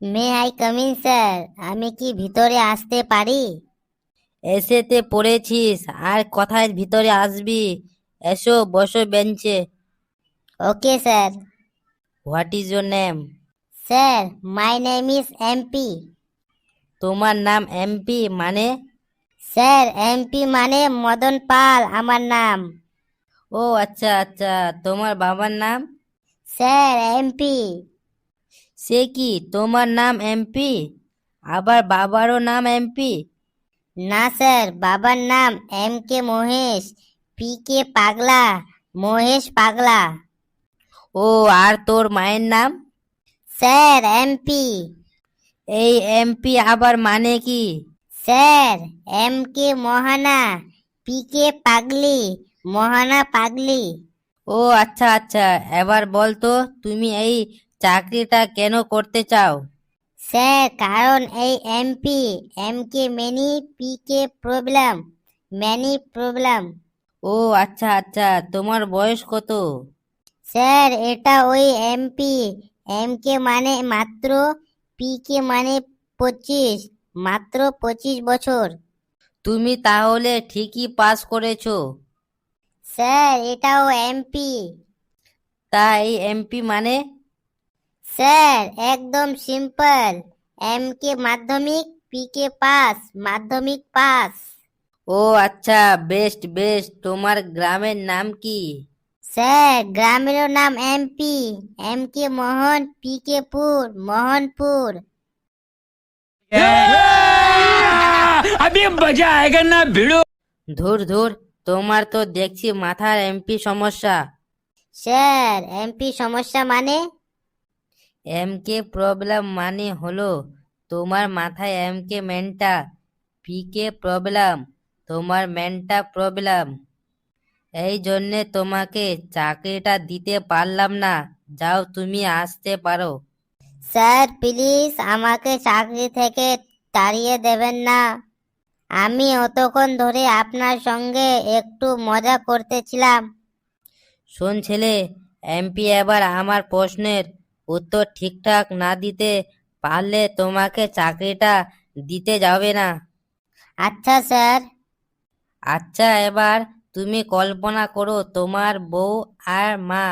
May I come in sir আমি কি ভিতরে আসতে পারি? এসেতে পড়েছিস আর কথায় ভিতরে আসবি? এসো বসো বেঞ্চে। Okay sir what is your name sir my name is MP তোমার নাম এমপি মানে? স্যার এমপি মানে মদন পাল আমার নাম। ও আচ্ছা আচ্ছা। তোমার বাবার নাম? স্যার এমপি সে কি তোমার নাম এমপি? আবার বাবারও নাম এমপি? না স্যার, বাবার নাম M K Mahesh, P K পাগলা, মহেশ পাগলা। ও, আর তোর মায়ের নাম? স্যার এমপি এই এমপি আবার মানে কি? Sir, M K Mahana, P K পাগলি, মহানা পাগলি। ও আচ্ছা আচ্ছা এবার বল তো তুমি এই চাকরিটা কেন করতে চাও? স্যার কারণ এই MP M K many P K problem many problem ও আচ্ছা আচ্ছা তোমার বয়স কত? স্যার এটা ওই এমপি এম কে মানে মাত্র পি কে মানে পঁচিশ মাত্র পঁচিশ বছর। তুমি তাহলে ঠিকই পাস করেছ। স্যার এটাও এমপি। তা এই এমপি মানে? স্যার একদম সিম্পল এম কে মাধ্যমিক পি কে পাস মাধ্যমিক পাস ও আচ্ছা বেস্ট বেস্ট তোমার গ্রামের নাম কি স্যার গ্রামেরও নাম M P M K Mohan P K pur Mohanpur अभी मजा आएगा ना भिड़ो ধুর ধুর তোমার তো দেখছি মাথার এমপি সমস্যা স্যার এমপি সমস্যা মানে এমকে প্রবলেম মানে হলো তোমার মাথায় এমকে মেনটা পিকে প্রবলেম তোমার মেনটা প্রবলেম এই জন্যে তোমাকে চাকরিটা দিতে পারলাম না যাও তুমি আসতে পারো। স্যার প্লিজ আমাকে চাকরি থেকে তাড়িয়ে দেবেন না। আমি অতক্ষণ ধরে আপনার সঙ্গে একটু মজা করতেছিলাম। শোন ছেলে এমপি এবার আমার প্রশ্নের উত্তর ঠিকঠাক না দিতে পারলে তোমাকে চাকরিটা দিতে যাবে না। আচ্ছা স্যার। আচ্ছা এবার তুমি কল্পনা করো তোমার বউ আর মা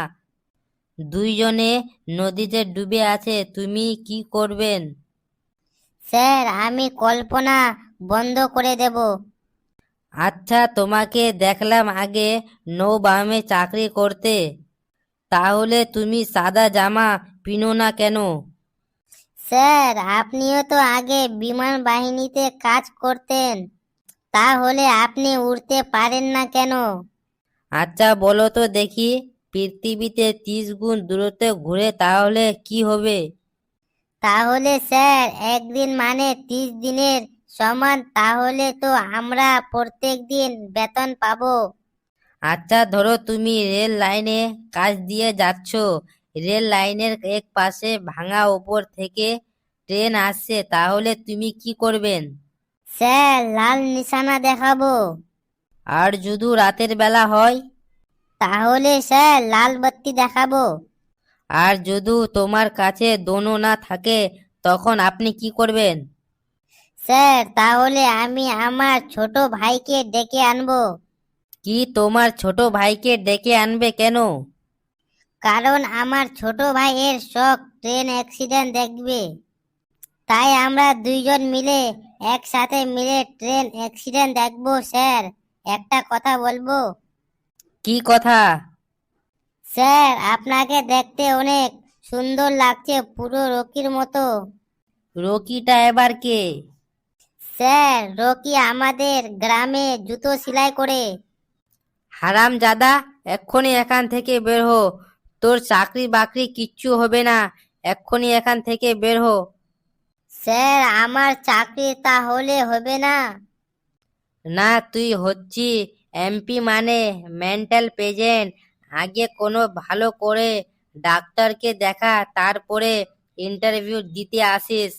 দুইজনে নদীতে ডুবে আছে তুমি কি করবেন? স্যার আমি কল্পনা বন্ধ করে দেব। আচ্ছা তোমাকে দেখলাম আগে নৌবামে চাকরি করতে। তাহলে তুমি সাদা জামা পিনো না কেন? স্যার আপনিও তো আগে বিমান বাহিনীতে কাজ করতেন। তাহলে আপনি উড়তে পারেন না কেন? আচ্ছা বলো তো দেখি পৃথিবীতে ত্রিশ গুণ দূরত্বে ঘুরে তাহলে কি হবে? তাহলে স্যার একদিন মানে ত্রিশ দিনের সমান তাহলে তো আমরা প্রত্যেক দিন বেতন পাবো। আচ্ছা ধরো তুমি রেল লাইনে কাজ দিয়ে যাচ্ছ রেল লাইনের এক পাশে ভাঙা ওপর থেকে ট্রেন আসছে তাহলে তুমি কি করবেন? স্যার লাল নিশানা দেখাবো। আর যদি রাতের বেলা হয়? তাহলে স্যার লাল বাত্তি দেখাবো। আর যদি তোমার কাছে দোনো না থাকে তখন আপনি কি করবেন? স্যার তাহলে আমি আমার ছোট ভাইকে ডেকে আনব। কি তোমার ছোট ভাইকে ডেকে আনবে কেন? কারণ আমার ছোট ভাইয়ের শখ ট্রেন অ্যাক্সিডেন্ট দেখবে। তাই আমরা দুইজন মিলে একসাথে মিলে ট্রেন অ্যাক্সিডেন্ট দেখব স্যার। একটা কথা বলব? কি কথা? স্যার আপনাকে দেখতে অনেক সুন্দর লাগছে পুরো রকির মতো। রকিটা এবার কে? স্যার রকি আমাদের গ্রামে জুতো সেলাই করে। হারাম জাদা এক্ষুনি এখান থেকে বের হো তোর চাকরি বাকরি কিচ্ছু হবে না। এক্ষুনি এখান থেকে বের হো। স্যার আমার চাকরি তাহলে হবে না। না তুই হচ্ছি এমপি মানে মেন্টাল পেজেন্ট আগে কোনো ভালো করে ডাক্তারকে দেখা তারপরে ইন্টারভিউ দিতে আসিস!